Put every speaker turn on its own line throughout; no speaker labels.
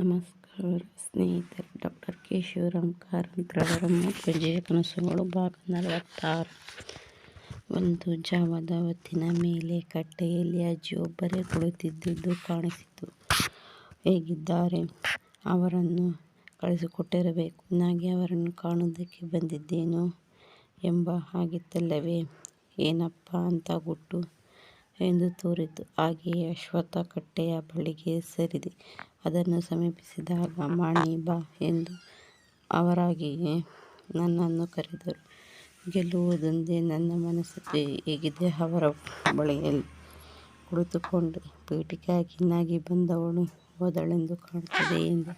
ನಮಸ್ಕಾರ, ಸ್ನೇಹಿತರೆ. Doctor K Shivaram ಕಾರಂತ್ರವರ ಜಯ ಕನಸುಗಳು ಭಾಗ ನಲವತ್ತಾರು. ಒಂದು ಜಾವದ ಹೊತ್ತಿನ ಮೇಲೆ ಕಟ್ಟೆಯಲ್ಲಿ ಅಜ್ಜಿಯೊಬ್ಬರೇ ಕುಳಿತಿದ್ದುದು ಕಾಣಿಸಿತು. ಹೇಗಿದ್ದಾರೆ? ಅವರನ್ನು ಕಳಿಸಿಕೊಟ್ಟಿರಬೇಕು. ನಾಗೆ ಅವರನ್ನು ಕಾಣುವುದಕ್ಕೆ ಬಂದಿದ್ದೇನೋ ಎಂಬ ಹಾಗಿತ್ತಲ್ಲವೇ? ಏನಪ್ಪ ಅಂತ ಗುಟ್ಟು ಎಂದು ತೋರಿತು. ಹಾಗೆಯೇ ಅಶ್ವತ್ಥ ಕಟ್ಟೆಯ ಬಳಿಗೆ ಸರಿದೆ. ಅದನ್ನು ಸಮೀಪಿಸಿದಾಗ, ಮಾಣಿ, ಬಾ ಎಂದು ಅವರಾಗಿಯೇ ನನ್ನನ್ನು ಕರೆದರು. ಗೆಲ್ಲುವುದೊಂದೇ ನನ್ನ ಮನಸ್ಸಿಗೆ ಹೇಗಿದೆ ಅವರ ಬಳಿಯಲ್ಲಿ? ಕುಳಿತುಕೊಂಡು ಪೀಠಿಕಾಗಿನ್ನಾಗಿ ನಾಗಿ ಬಂದವಳು ಹೋದಳೆಂದು ಕಾಣುತ್ತದೆ ಎಂದು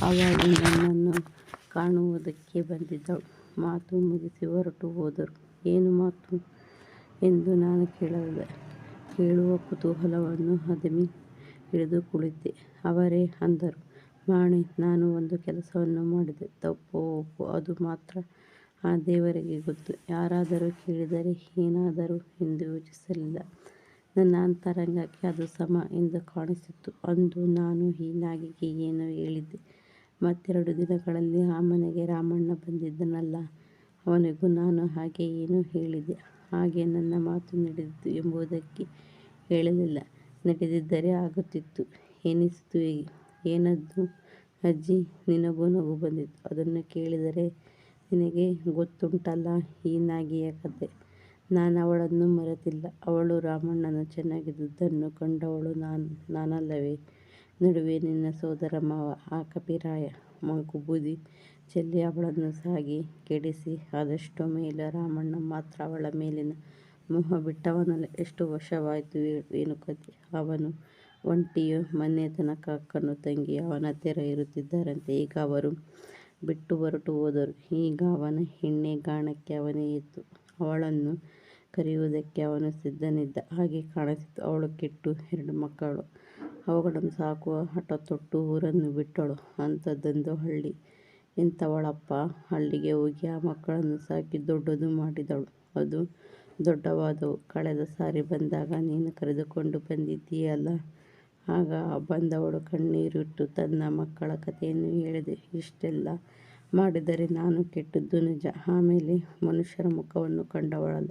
ಹಾಗಾಗಿ ನನ್ನನ್ನು ಕಾಣುವುದಕ್ಕೆ ಬಂದಿದ್ದಳು. ಮಾತು ಮುಗಿಸಿ ಹೊರಟು ಹೋದರು. ಏನು ಮಾತು? ಎಂದು ನಾನು ಕೇಳದೆ ಕೇಳುವ ಕುತೂಹಲವನ್ನು ಅದಮಿ ಹಿಡಿದು ಕುಳಿತೆ. ಅವರೇ ಅಂದರು ಮಾಣಿ ನಾನು ಒಂದು ಕೆಲಸವನ್ನು ಮಾಡಿದೆ. ತಪ್ಪು, ಒಪ್ಪೋ, ಅದು ಮಾತ್ರ ಆ ದೇವರಿಗೆ ಗೊತ್ತು. ಯಾರಾದರೂ ಕೇಳಿದರೆ ಏನಾದರೂ ಎಂದು ಯೋಚಿಸಲಿಲ್ಲ. ನನ್ನ ಅಂತರಂಗಕ್ಕೆ ಅದು ಸಮ ಎಂದು ಕಾಣಿಸಿತ್ತು. ಅಂದು ನಾನು ಈ ನಾಗಿಗೆ ಏನೋ ಹೇಳಿದ್ದೆ? ಮತ್ತೆರಡು ದಿನಗಳಲ್ಲಿ ಆ ಮನೆಗೆ ರಾಮಣ್ಣ ಬಂದಿದ್ದನಲ್ಲ. ಅವನಿಗೂ ನಾನು ಹಾಗೆ ಏನು ಹೇಳಿದೆ. ಹಾಗೆ ನನ್ನ ಮಾತು ನಡೆದಿತ್ತು ಎಂಬುದಕ್ಕೆ ಹೇಳಲಿಲ್ಲ. ನಡೆದಿದ್ದರೆ ಆಗುತ್ತಿತ್ತು. ಎನಿಸಿತು. ಏನದ್ದು? ಅಜ್ಜಿ, ನಿನಗೂ ನಗು ಬಂದಿತ್ತು. ಅದನ್ನು ಕೇಳಿದರೆ ನಿನಗೆ ಗೊತ್ತುಂಟಲ್ಲ ಈ ನಾಗಿಯ ಕಥೆ ನಾನವಳನ್ನು ಮರೆತಿಲ್ಲ. ಅವಳು ರಾಮಣ್ಣನ ಚೆನ್ನಾಗಿದ್ದುದನ್ನು ಕಂಡವಳು ನಾನು, ನಾನಲ್ಲವೇ? ನಡುವೆ ನಿನ್ನ ಸೋದರ ಮಾವ, ಆ ಕಪಿರಾಯ ಮಂಕು ಬೂದಿ ಚೆಲ್ಲಿ ಅವಳನ್ನು ಸಾಗಿ ಕೆಡಿಸಿ ಆದಷ್ಟು ಮೇಲೆ ರಾಮಣ್ಣ, ಮಾತ್ರ ಅವಳ ಮೇಲಿನ ಮೋಹ ಬಿಟ್ಟವನಲ್ಲ. ಎಷ್ಟು ವರ್ಷವಾಯಿತು ಏನು ಕತೆ ಅವನು ಒಂಟಿಯು ಮನೆ ತನಕ ಅಕ್ಕನ್ನು ತಂಗಿ ಅವನ ಹತ್ತಿರ ಇರುತ್ತಿದ್ದಾರಂತೆ. ಈಗ ಅವರು ಬಿಟ್ಟು ಹೊರಟು ಹೋದರು. ಈಗ ಅವನ ಹೆಣ್ಣೆ ಗಾಣಕ್ಕೆ ಅವನೇ ಇತ್ತು ಅವಳನ್ನು ಕರೆಯುವುದಕ್ಕೆ ಅವನು ಸಿದ್ಧನಿದ್ದ. ಹಾಗೆ ಕಾಣಿಸಿತು. ಅವಳು ಕೆಟ್ಟು ಎರಡು ಮಕ್ಕಳು. ಅವುಗಳನ್ನು ಸಾಕುವ ಹಠ ತೊಟ್ಟು ಊರನ್ನು ಬಿಟ್ಟಳು. ಅಂಥದ್ದೊಂದು ಹಳ್ಳಿ. ಎಂಥವಳಪ್ಪ ಹಳ್ಳಿಗೆ ಹೋಗಿ ಆ ಮಕ್ಕಳನ್ನು ಸಾಕಿ ದೊಡ್ಡದು ಮಾಡಿದಳು. ಅದು ದೊಡ್ಡವಾದವು. ಕಳೆದ ಸಾರಿ ಬಂದಾಗ ನೀನು ಕರೆದುಕೊಂಡು ಬಂದಿದ್ದೀಯಲ್ಲ? ಆಗ ಬಂದವಳು ಕಣ್ಣೀರಿಟ್ಟು ತನ್ನ ಮಕ್ಕಳ ಕಥೆಯನ್ನು ಹೇಳಿದೆ. ಇಷ್ಟೆಲ್ಲ ಮಾಡಿದರೆ ನಾನು ಕೆಟ್ಟದ್ದು ನಿಜ. ಆಮೇಲೆ ಮನುಷ್ಯರ ಮುಖವನ್ನು ಕಂಡವಳಲ್ಲ.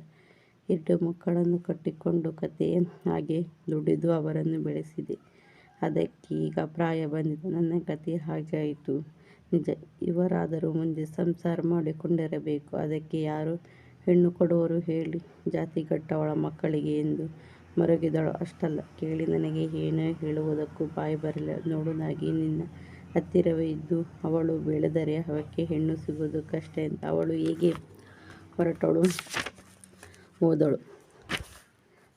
ಎರಡು ಮಕ್ಕಳನ್ನು ಕಟ್ಟಿಕೊಂಡು ಕಥೆ ಹಾಗೆ ದುಡಿದು ಅವರನ್ನು ಬೆಳೆಸಿದೆ. ಅದಕ್ಕೆ ಈಗ ಪ್ರಾಯ ಬಂದಿದೆ. ನನ್ನ ಕಥೆ ಹಾಗೆ ಆಯಿತು. ನಿಜ, ಇವರಾದರೂ ಮುಂದೆ ಸಂಸಾರ ಮಾಡಿಕೊಂಡಿರಬೇಕು. ಅದಕ್ಕೆ ಯಾರು ಹೆಣ್ಣು ಕೊಡುವರು ಹೇಳಿ. ಜಾತಿಗಟ್ಟವಳ ಮಕ್ಕಳಿಗೆ ಎಂದು ಮರುಗಿದಳು. ಅಷ್ಟಲ್ಲ, ಕೇಳಿ ನನಗೆ ಏನೇ ಹೇಳುವುದಕ್ಕೂ ಬಾಯಿ ಬರಲಿಲ್ಲ ನೋಡು ನಾಗಿ, ನಿನ್ನ ಹತ್ತಿರವೇ ಇದ್ದು ಅವಳು ಬೆಳೆದರೆ ಅವಕ್ಕೆ ಹೆಣ್ಣು ಸಿಗುವುದು ಕಷ್ಟ ಅಂತ ಅವಳು ಹೇಗೆ ಹೊರಟಳು ಹೋದಳು.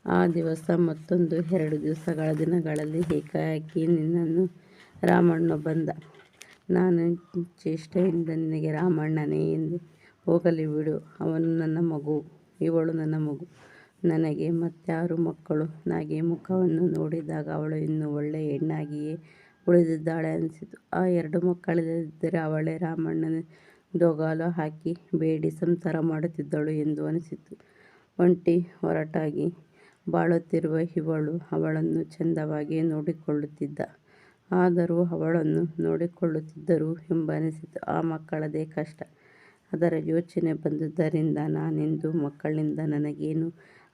ಆ ದಿವಸ ಮತ್ತೊಂದು ಎರಡು ದಿವಸಗಳ ದಿನಗಳಲ್ಲಿ ಏಕಾಕಿ ನಿನ್ನನ್ನು ರಾಮಣ್ಣ ಬಂದ. ನಾನು ಚೇಷ್ಟೆಯಿಂದ ನಿನಗೆ ರಾಮಣ್ಣನೇ ಎಂದು ಹೋಗಲಿ ಬಿಡು. ಅವನು ನನ್ನ ಮಗು, ಇವಳು ನನ್ನ ಮಗು. ನನಗೆ ಮತ್ತಾರು ಮಕ್ಕಳು. ನಾಗೆ ಮುಖವನ್ನು ನೋಡಿದಾಗ ಅವಳು ಇನ್ನೂ ಒಳ್ಳೆಯ ಹೆಣ್ಣಾಗಿಯೇ ಉಳಿದಿದ್ದಾಳೆ ಅನಿಸಿತು. ಆ ಎರಡು ಮಕ್ಕಳಿದ್ದರೆ ಅವಳೇ ರಾಮಣ್ಣನ ದೋಗಾಲು ಹಾಕಿ ಬೇಡಿ ಸಂಸಾರ ಮಾಡುತ್ತಿದ್ದಳು ಎಂದು ಅನಿಸಿತು. ಒಂಟಿ ಹೊರಟಾಗಿ ಬಾಳುತ್ತಿರುವ ಇವಳು ಅವಳನ್ನು ಚಂದವಾಗಿ ನೋಡಿಕೊಳ್ಳುತ್ತಿದ್ದ. ಆದರೂ ಅವಳನ್ನು ನೋಡಿಕೊಳ್ಳುತ್ತಿದ್ದರು ಎಂಬನಿಸಿತು ಆ ಮಕ್ಕಳದೇ ಕಷ್ಟ. ಅದರ ಯೋಚನೆ ಬಂದುದರಿಂದ ನಾನೆಂದು ಮಕ್ಕಳಿಂದ ನನಗೇನು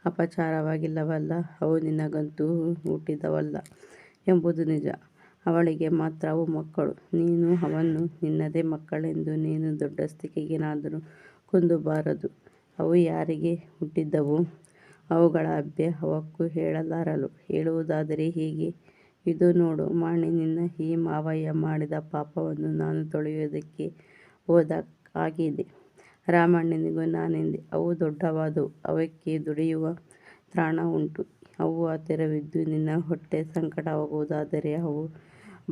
ಅಪಚಾರವಾಗಿಲ್ಲವಲ್ಲ, ಅವು ನಿನಗಂತೂ ಹುಟ್ಟಿದವಲ್ಲ ಎಂಬುದು ನಿಜ. ಅವಳಿಗೆ ಮಾತ್ರ ಅವು ಮಕ್ಕಳು. ನೀನು ಅವನ್ನು ನಿನ್ನದೇ ಮಕ್ಕಳೆಂದು ನೀನು ದೊಡ್ಡಸ್ತಿಕೆಗೇನಾದರೂ ಕುಂದಬಾರದು. ಅವು ಯಾರಿಗೆ ಹುಟ್ಟಿದ್ದವು? ಅವುಗಳ ಅಭ್ಯ ಅವಕ್ಕೂ ಹೇಳಲಾರಳು. ಹೇಳುವುದಾದರೆ ಹೀಗೆ. ಇದು ನೋಡು ಮಾಣಿ ನಿನ್ನ ಈ ಮಾವಯ್ಯ ಮಾಡಿದ ಪಾಪವನ್ನು ನಾನು ತೊಳೆಯುವುದಕ್ಕೆ ಹೋದ ಹಾಗಿದೆ ರಾಮಣ್ಣನಿಗೂ ನಾನೆಂದೆ, ಅವು ದೊಡ್ಡವಾದವು, ಅವಕ್ಕೆ ದುಡಿಯುವ ತ್ರಾಣ ಉಂಟು. ಅವು ಹತ್ತಿರವಿದ್ದು ನಿನ್ನ ಹೊಟ್ಟೆ ಸಂಕಟವಾಗುವುದಾದರೆ ಅವು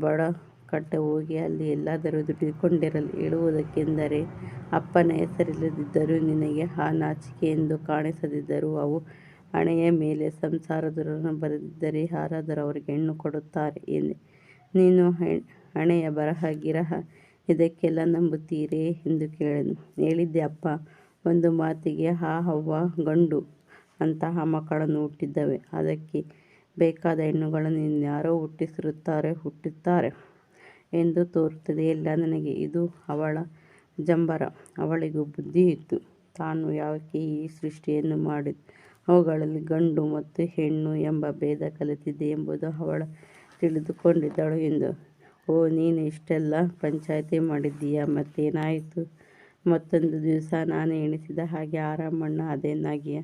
ಬಡಕಟ್ಟೆ ಹೋಗಿ ಅಲ್ಲಿ ಎಲ್ಲಾದರೂ ದುಡಿದುಕೊಂಡಿರಲಿ. ಹೇಳುವುದಕ್ಕೆಂದರೆ ಅಪ್ಪನ ಹೆಸರಿಲ್ಲದಿದ್ದರೂ ನಿನಗೆ ಆ ನಾಚಿಕೆ ಎಂದು ಕಾಣಿಸದಿದ್ದರೂ ಅವು ಹಣೆಯ ಮೇಲೆ ಸಂಸಾರದವರನ್ನು ಬರೆದಿದ್ದರೆ ಯಾರಾದರೂ ಅವರಿಗೆ ಹೆಣ್ಣು ಕೊಡುತ್ತಾರೆ ಎಂದೆ. ನೀನು ಹಣೆಯ ಬರಹ ಗಿರಹ, ಇದಕ್ಕೆಲ್ಲ ನಂಬುತ್ತೀರೇ ಎಂದು ಕೇಳಿದನು. ಹೇಳಿದ್ದೆ, ಅಪ್ಪ, ಒಂದು ಮಾತಿಗೆ ಆ ಹವ್ವ ಗಂಡು, ಅಂತಹ ಮಕ್ಕಳನ್ನು ಹುಟ್ಟಿದ್ದವೆ. ಅದಕ್ಕೆ ಬೇಕಾದ ಹೆಣ್ಣುಗಳನ್ನು ಇನ್ಯಾರೋ ಹುಟ್ಟಿಸಿರುತ್ತಾರೆ, ಹುಟ್ಟುತ್ತಾರೆ ಎಂದು ತೋರುತ್ತದೆ. ಎಲ್ಲ ನನಗೆ ಇದು ಅವಳ ಜಂಬರ. ಅವಳಿಗೂ ಬುದ್ಧಿ ಇತ್ತು ತಾನು ಯಾಕೆ ಈ ಸೃಷ್ಟಿಯನ್ನು ಮಾಡಿದ್ದು ಅವುಗಳಲ್ಲಿ ಗಂಡು ಮತ್ತು ಹೆಣ್ಣು ಎಂಬ ಭೇದ ಕಲಿತಿದೆ ಎಂಬುದು ಅವಳು ತಿಳಿದುಕೊಂಡಿದ್ದಳು ಎಂದು. ಓ, ನೀನು ಇಷ್ಟೆಲ್ಲ ಪಂಚಾಯಿತಿ ಮಾಡಿದ್ದೀಯಾ? ಮತ್ತೇನಾಯಿತು? ಮತ್ತೊಂದು ದಿವಸ ನಾನು ಎಣಿಸಿದ ಹಾಗೆ ಆರಾಮಣ್ಣ ಅದೇನಾಗಿ ಅದೇನಾಗಿಯ?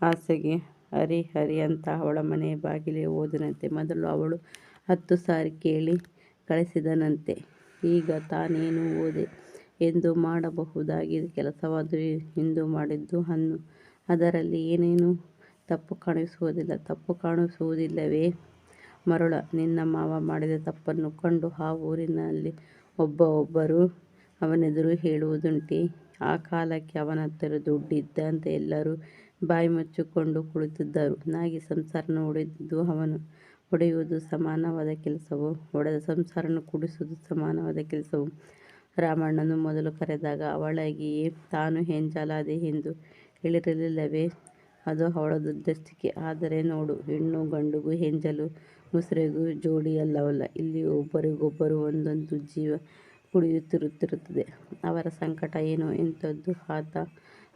ಆಸೆಗೆ ಹರಿ ಹರಿ ಅಂತ ಅವಳ ಮನೆಯ ಬಾಗಿಲಿಗೆ ಓದಿನಂತೆ ಮೊದಲು ಅವಳು ಹತ್ತು ಸಾರಿ ಕೇಳಿ ಕಳಿಸಿದನಂತೆ. ಈಗ ತಾನೇನು ಓದೆ ಎಂದು ಮಾಡಬಹುದಾಗಿದ್ದ ಕೆಲಸವಾದರೂ ಇಂದು ಮಾಡಿದ್ದು ಅನ್ನು ಅದರಲ್ಲಿ ಏನೇನು ತಪ್ಪು ಕಾಣಿಸುವುದಿಲ್ಲ, ತಪ್ಪು ಕಾಣಿಸುವುದಿಲ್ಲವೇ? ಮರುಳ, ನಿನ್ನ ಮಾವ ಮಾಡಿದ ತಪ್ಪನ್ನು ಕಂಡು ಆ ಊರಿನಲ್ಲಿ ಒಬ್ಬ ಒಬ್ಬರು ಅವನೆದುರು ಹೇಳುವುದುಂಟಿ? ಆ ಕಾಲಕ್ಕೆ ಅವನ ಹತ್ತಿರ ದುಡ್ಡಿದ್ದಂತೆ ಎಲ್ಲರೂ ಬಾಯಿ ಮುಚ್ಚಿಕೊಂಡು ಕುಳಿತಿದ್ದರು. ನಾಗಿ ಸಂಸಾರನ ಹೊಡೆದಿದ್ದು ಅವನು ಹೊಡೆಯುವುದು ಸಮಾನವಾದ ಕೆಲಸವು? ಒಡೆದ ಸಂಸಾರನ ಕುಡಿಸುವುದು ಸಮಾನವಾದ ಕೆಲಸವು? ರಾಮಣ್ಣನು ಮೊದಲು ಕರೆದಾಗ, ಅವಳಾಗಿಯೇ ತಾನು ಹೆಂಜಾಲಾದೆ ಎಂದು ಹೇಳಿರಲಿಲ್ಲವೇ ಅದು ಅವಳ ದುರದೃಷ್ಟಕ್ಕೆ ಆದರೆ ನೋಡು, ಹೆಣ್ಣು ಗಂಡುಗೂ ಹೆಂಜಲು ಮುಸುರೆಗೂ ಜೋಡಿಯಲ್ಲವಲ್ಲ ಇಲ್ಲಿ ಒಬ್ಬರಿಗೊಬ್ಬರು ಒಂದೊಂದು ಜೀವ ಕುಡಿಯುತ್ತಿರುತ್ತಿರುತ್ತದೆ ಅವರ ಸಂಕಟ ಏನು ಎಂಥದ್ದು ಆತ?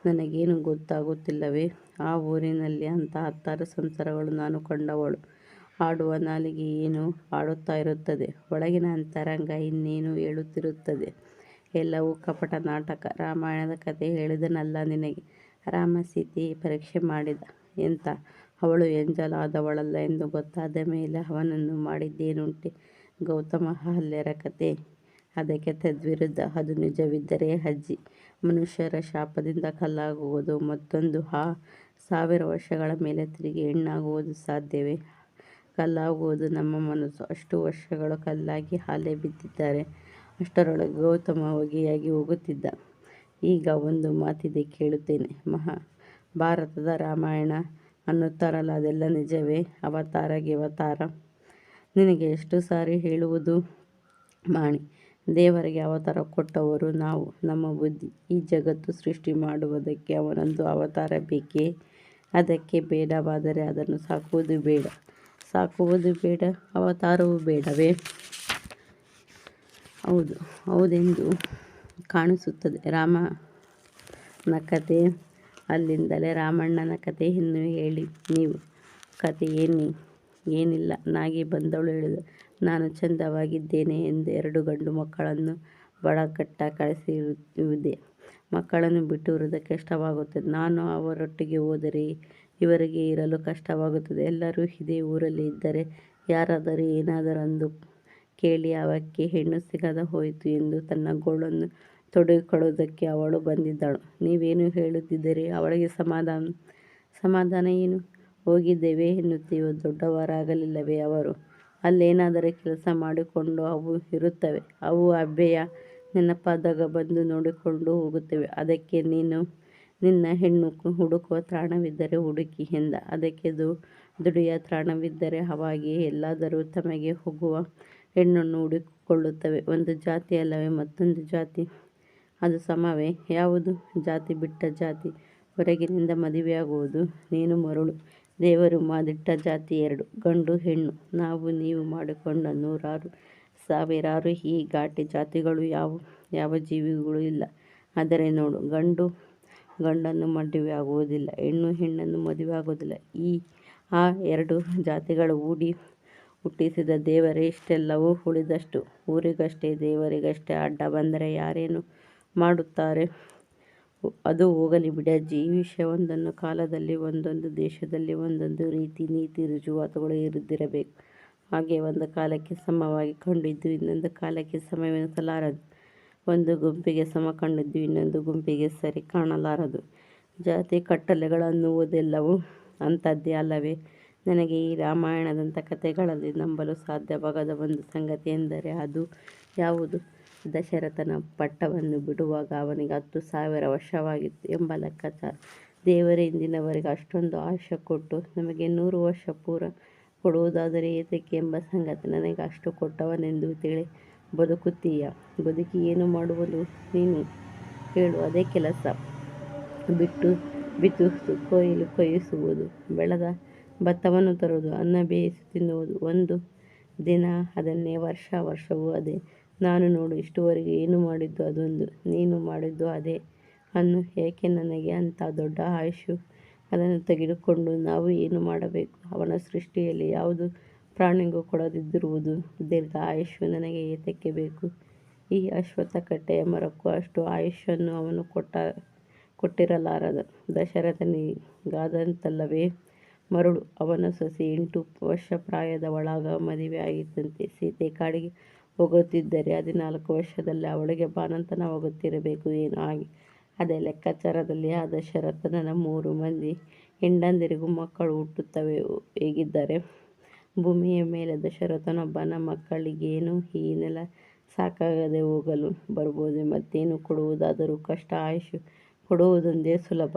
ನನಗೇನು ಗೊತ್ತಾಗುತ್ತಿಲ್ಲವೇ? ಆ ಊರಿನಲ್ಲಿ ಅಂತ ಹತ್ತಾರು ಸಂಸಾರಗಳು ನಾನು ಕಂಡವಳು. ಆಡುವ ನಾಲಿಗೆ ಏನು ಆಡುತ್ತಾ ಇರುತ್ತದೆ? ಒಳಗಿನ ಅಂತರಂಗ ಇನ್ನೇನು ಹೇಳುತ್ತಿರುತ್ತದೆ? ಎಲ್ಲವೂ ಕಪಟ ನಾಟಕ. ರಾಮಾಯಣದ ಕಥೆ ಹೇಳಿದನಲ್ಲ ನಿನಗೆ. ರಾಮ ಸೀತೆ ಪರೀಕ್ಷೆ ಮಾಡಿದ. ಎಂತ? ಅವಳು ಎಂಜಲಾದವಳಲ್ಲ ಎಂದು ಗೊತ್ತಾದ ಮೇಲೆ ಅವನನ್ನು ಮಾಡಿದ್ದೇನುಂಟೆ? ಗೌತಮ ಅಹಲ್ಯರ ಕತೆ. ಅದಕ್ಕೆ ತದ್ವಿರುದ್ಧ ಅದು ನಿಜವಿದ್ದರೆ ಅಜ್ಜಿ. ಮನುಷ್ಯರ ಶಾಪದಿಂದ ಕಲ್ಲಾಗುವುದು ಮತ್ತೊಂದು ಆ ಸಾವಿರ ವರ್ಷಗಳ ಮೇಲೆ ತಿರುಗಿ ಹೆಣ್ಣಾಗುವುದು ಸಾಧ್ಯವೇ? ಕಲ್ಲಾಗುವುದು ನಮ್ಮ ಮನಸ್ಸು. ಅಷ್ಟು ವರ್ಷಗಳು ಕಲ್ಲಾಗಿ ಹಾಲೆ ಬಿದ್ದಿದ್ದಾರೆ. ಅಷ್ಟರೊಳಗೆ ಗೌತಮ ಹೊಗೆಯಾಗಿ ಹೋಗುತ್ತಿದ್ದ. ಈಗ ಒಂದು ಮಾತಿದೆ ಕೇಳುತ್ತೇನೆ. ಮಹಾ ಭಾರತದ ರಾಮಾಯಣ ಅನ್ನುತ್ತಾರಲ್ಲ, ಅದೆಲ್ಲ ನಿಜವೇ? ಅವತಾರ. ಗಿವತಾರ ನಿನಗೆ ಎಷ್ಟು ಸಾರಿ ಹೇಳುವುದು? ಮಾಣಿ, ದೇವರಿಗೆ ಅವತಾರ ಕೊಟ್ಟವರು ನಾವು. ನಮ್ಮ ಬುದ್ಧಿ ಈ ಜಗತ್ತು ಸೃಷ್ಟಿ ಮಾಡುವುದಕ್ಕೆ ಅವನೊಂದು ಅವತಾರ ಬೇಕೇ? ಅದಕ್ಕೆ ಬೇಡವಾದರೆ ಅದನ್ನು ಸಾಕುವುದು ಬೇಡ. ಸಾಕುವುದು ಬೇಡ, ಅವತಾರವೂ ಬೇಡವೇ? ಹೌದು, ಹೌದೆಂದು ಕಾಣಿಸುತ್ತದೆ. ರಾಮನ ಕತೆ ಅಲ್ಲಿಂದಲೇ ರಾಮಣ್ಣನ ಕಥೆಯನ್ನು ಹೇಳಿ. ನೀವು ಕತೆ ಏನಿ, ಏನಿಲ್ಲ, ನಾಗಿ ಬಂದವಳು ಹೇಳಿದ, ನಾನು ಚಂದವಾಗಿದ್ದೇನೆ ಎಂದು ಎರಡು ಗಂಡು ಮಕ್ಕಳನ್ನು ಬಡಕಟ್ಟ ಕಳಿಸಿರುವುದೇ. ಮಕ್ಕಳನ್ನು ಬಿಟ್ಟು ಇರುವುದಕ್ಕೆ ಕಷ್ಟವಾಗುತ್ತದೆ. ನಾನು ಅವರೊಟ್ಟಿಗೆ ಹೋದರೆ ಇವರಿಗೆ ಇರಲು ಕಷ್ಟವಾಗುತ್ತದೆ. ಎಲ್ಲರೂ ಇದೇ ಊರಲ್ಲಿ ಇದ್ದರೆ ಯಾರಾದರೂ ಏನಾದರೂ ಅಂದು ಕೇಳಿ ಅವಕ್ಕೆ ಹೆಣ್ಣು ಸಿಗದ ಹೋಯಿತು ಎಂದು ತನ್ನ ಗೋಳನ್ನು ತೊಡಗಿಕೊಳ್ಳುವುದಕ್ಕೆ ಅವಳು ಬಂದಿದ್ದಳು. ನೀವೇನು ಹೇಳುತ್ತಿದ್ದರೆ? ಅವಳಿಗೆ ಸಮಾಧಾನ ಸಮಾಧಾನ ಏನು? ಹೋಗಿದ್ದೇವೆ ಎನ್ನುತ್ತೀವೋ ದೊಡ್ಡವರಾಗಲಿಲ್ಲವೇ ಅವರು? ಅಲ್ಲೇನಾದರೂ ಕೆಲಸ ಮಾಡಿಕೊಂಡು ಅವು ಇರುತ್ತವೆ. ಅವು ಅಬ್ಬೆಯ ನೆನಪಾದಾಗ ಬಂದು ನೋಡಿಕೊಂಡು ಹೋಗುತ್ತವೆ. ಅದಕ್ಕೆ ನೀನು, ನಿನ್ನ ಹೆಣ್ಣು ಹುಡುಕುವ ತಾಣವಿದ್ದರೆ ಹುಡುಕಿ ಎಂದ. ಅದಕ್ಕೆ ದುಡಿಯ ತಾಣವಿದ್ದರೆ ಅವಾಗಿಯೇ ಎಲ್ಲಾದರೂ ತಮಗೆ ಹೋಗುವ ಹೆಣ್ಣನ್ನು ಹುಡುಕಿಕೊಳ್ಳುತ್ತವೆ. ಒಂದು ಜಾತಿ ಅಲ್ಲವೇ ಮತ್ತೊಂದು ಜಾತಿ? ಅದು ಸಮವೇ. ಯಾವುದು? ಜಾತಿ ಬಿಟ್ಟ ಜಾತಿ. ಹೊರಗಿನಿಂದ ಮದುವೆಯಾಗುವುದು. ನೀನು ಮರುಳು. ದೇವರು ಮಾಡಿಟ್ಟ ಜಾತಿ ಎರಡು. ಗಂಡು, ಹೆಣ್ಣು. ನಾವು, ನೀವು ಮಾಡಿಕೊಂಡ ನೂರಾರು, ಸಾವಿರಾರು ಈ ಘಾಟಿ ಜಾತಿಗಳು ಯಾವ ಯಾವ ಜೀವಿಗಳು ಇಲ್ಲ. ಆದರೆ ನೋಡು, ಗಂಡು ಗಂಡನ್ನು ಮದುವೆಯಾಗುವುದಿಲ್ಲ. ಹೆಣ್ಣು ಹೆಣ್ಣನ್ನು ಮದುವೆ ಆಗುವುದಿಲ್ಲ ಈ, ಆ ಎರಡು ಜಾತಿಗಳು ಹೂಡಿ ಹುಟ್ಟಿಸಿದ ದೇವರೇ, ಇಷ್ಟೆಲ್ಲವೂ ಉಳಿದಷ್ಟು. ಊರಿಗಷ್ಟೇ, ದೇವರಿಗಷ್ಟೇ ಅಡ್ಡ ಬಂದರೆ ಯಾರೇನು? ಮಾಡುತ್ತಾರೆ. ಅದು ಹೋಗಲಿ ಬಿಡಜ್ಜಿ ಈ ವಿಷಯ ಒಂದನ್ನು ಕಾಲದಲ್ಲಿ, ಒಂದೊಂದು ದೇಶದಲ್ಲಿ, ಒಂದೊಂದು ರೀತಿ ನೀತಿ ರುಜುವಾತುಗಳು ಇದ್ದಿರಬೇಕು ಹಾಗೆ ಒಂದು ಕಾಲಕ್ಕೆ ಸಮವಾಗಿ ಕಂಡಿದ್ದು, ಇನ್ನೊಂದು ಕಾಲಕ್ಕೆ ಸಮವೆನಿಸಲಾರದು. ಒಂದು ಗುಂಪಿಗೆ ಸಮ ಕಂಡಿದ್ದು, ಇನ್ನೊಂದು ಗುಂಪಿಗೆ ಸರಿ ಕಾಣಲಾರದು. ಜಾತಿ ಕಟ್ಟಲೆಗಳನ್ನುವುದೆಲ್ಲವೂ ಅಂಥದ್ದೇ ಅಲ್ಲವೇ? ನನಗೆ ಈ ರಾಮಾಯಣದಂಥ ಕಥೆಗಳಲ್ಲಿ ನಂಬಲು ಸಾಧ್ಯವಾಗದ ಒಂದು ಸಂಗತಿ ಎಂದರೆ ಅದು ಯಾವುದು? ದಶರಥನ ಪಟ್ಟವನ್ನು ಬಿಡುವಾಗ ಅವನಿಗೆ ಹತ್ತು ಸಾವಿರ ವರ್ಷವಾಗಿತ್ತು ಎಂಬ ಲೆಕ್ಕಾಚಾರ. ದೇವರೇ, ಇಂದಿನವರೆಗೆ ಅಷ್ಟೊಂದು ಆಯುಷ್ಯ ಕೊಟ್ಟು ನಮಗೆ ನೂರು ವರ್ಷ ಪೂರ ಕೊಡುವುದಾದರೆ ಏತಕ್ಕೆ ಎಂಬ ಸಂಗತಿ ನನಗೆ ಅಷ್ಟು ಕೊಟ್ಟವನೆಂದು ತಿಳಿ ಬದುಕುತ್ತೀಯ. ಬದುಕಿ ಏನು ಮಾಡುವುದು ನೀನು? ಹೇಳು, ಅದೇ ಕೆಲಸ. ಬಿಟ್ಟು, ಬಿತ್ತು, ಕೊಯ್ಲು ಕೊಯ್ಯಿಸುವುದು ಬೆಳೆದ ಭತ್ತವನ್ನು ತರುವುದು, ಅನ್ನ ಬೇಯಿಸಿ ತಿನ್ನುವುದು, ಒಂದು ದಿನ ಅದನ್ನೇ, ವರ್ಷ, ವರ್ಷವೂ ಅದೇ. ನಾನು ನೋಡು, ಇಷ್ಟುವರೆಗೆ ಏನು ಮಾಡಿದ್ದು ಅದೊಂದು, ನೀನು ಮಾಡಿದ್ದು ಅದೇ ಅನ್ನು ಏಕೆ ನನಗೆ ಅಂಥ ದೊಡ್ಡ ಆಯುಷು ಅದನ್ನು ತೆಗೆದುಕೊಂಡು ನಾವು ಏನು ಮಾಡಬೇಕು? ಅವನ ಸೃಷ್ಟಿಯಲ್ಲಿ ಯಾವುದು ಪ್ರಾಣಿಗೂ ಕೊಡದಿದ್ದಿರುವುದು? ದೀರ್ಘ ಆಯುಷ್ಯ ನನಗೆ ಏತಕ್ಕೆ ಬೇಕು? ಈ ಅಶ್ವತ್ಥಕಟ್ಟೆಯ ಮರಕ್ಕೂ ಅಷ್ಟು ಆಯುಷ್ಯನ್ನು ಅವನು ಕೊಟ್ಟ, ಕೊಟ್ಟಿರಲಾರದ ದಶರಥನಿಗಾದಂತಲ್ಲವೇ? ಮರುಳು ಅವನ ಸೊಸೆ ಎಂಟು ವರ್ಷ ಪ್ರಾಯದ ಒಳಗ ಮದುವೆ ಆಗಿತ್ತಂತೆ ಸೀತೆ ಕಾಡಿಗೆ ಹೋಗುತ್ತಿದ್ದರೆ ಹದಿನಾಲ್ಕು ವರ್ಷದಲ್ಲಿ ಅವಳಿಗೆ ಬಾಣಂತನವಾಗುತ್ತಿರಬೇಕು ಏನು ಆಗಿ ಅದೇ ಲೆಕ್ಕಾಚಾರದಲ್ಲಿ ಆದ ಶರತ್ತನ ಮೂರು ಮಂದಿ ಹೆಂಡಂದಿರಿಗೂ ಮಕ್ಕಳು ಹುಟ್ಟುತ್ತವೆ ಹೇಗಿದ್ದಾರೆ? ಭೂಮಿಯ ಮೇಲೆ ದಶರಥನೊಬ್ಬನ ಮಕ್ಕಳಿಗೇನು ಈ ನೆಲ ಸಾಕಾಗದೆ ಹೋಗಲು ಬರ್ಬೋದು, ಮತ್ತೇನು ಕೊಡುವುದಾದರೂ ಕಷ್ಟ ಆಯುಷ್ಷು ಕೊಡುವುದೊಂದೇ ಸುಲಭ.